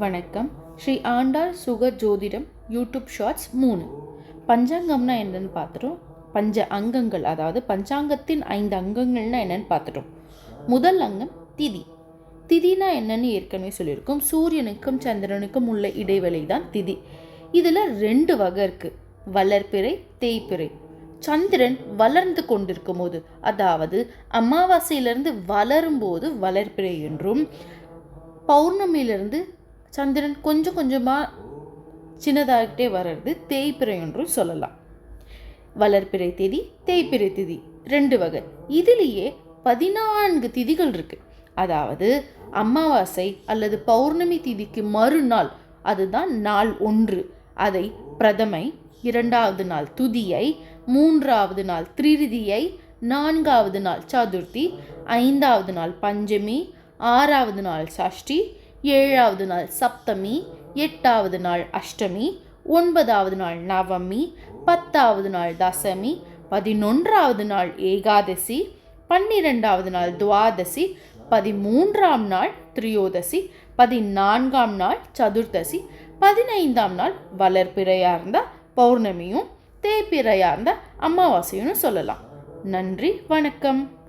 வணக்கம். ஸ்ரீ ஆண்டாள் சுக ஜோதிடம் யூடியூப் ஷார்ட்ஸ் மூணு. பஞ்சாங்கம்னா என்னன்னு பார்த்துட்டோம். பஞ்ச அங்கங்கள் அதாவது பஞ்சாங்கத்தின் ஐந்து அங்கங்கள்னா என்னன்னு பார்த்துட்டோம். முதல் அங்கம் திதி. திதினா என்னன்னு ஏற்கனவே சொல்லியிருக்கோம். சூரியனுக்கும் சந்திரனுக்கும் உள்ள இடைவெளி தான் திதி. இதில் ரெண்டு வகை இருக்குது வளர்பிறை தேய்பிறை. சந்திரன் வளர்ந்து கொண்டிருக்கும் போது அதாவது அமாவாசையிலிருந்து வளரும்போது வளர்பிறை என்றும் பௌர்ணமியிலிருந்து சந்திரன் கொஞ்சம் கொஞ்சமாக சின்னதாகிட்டே வர்றது தேய்பிறை என்றும் சொல்லலாம். வளர்பிறை திதி தேய்பிறை திதி ரெண்டு வகை. இதுலேயே பதினான்கு திதிகள் இருக்குது அதாவது அமாவாசை அல்லது பௌர்ணமி திதிக்கு மறுநாள் அதுதான் நாள் ஒன்று. அதை பிரதமை இரண்டாவது நாள் துதியை மூன்றாவது நாள் திரிதியை நான்காவது நாள் சதுர்த்தி ஐந்தாவது நாள் பஞ்சமி ஆறாவது நாள் சஷ்டி ஏழாவது நாள் சப்தமி எட்டாவது நாள் அஷ்டமி ஒன்பதாவது நாள் நவமி பத்தாவது நாள் தசமி பதினொன்றாவது நாள் ஏகாதசி பன்னிரெண்டாவது நாள் துவாதசி பதிமூன்றாம் நாள் திரியோதசி பதினான்காம் நாள் சதுர்தசி பதினைந்தாம் நாள் வளர்ப்பிறையாக இருந்தால் பௌர்ணமியும் தேய்பிறையாக இருந்தால் அமாவாசையும் சொல்லலாம். நன்றி வணக்கம்.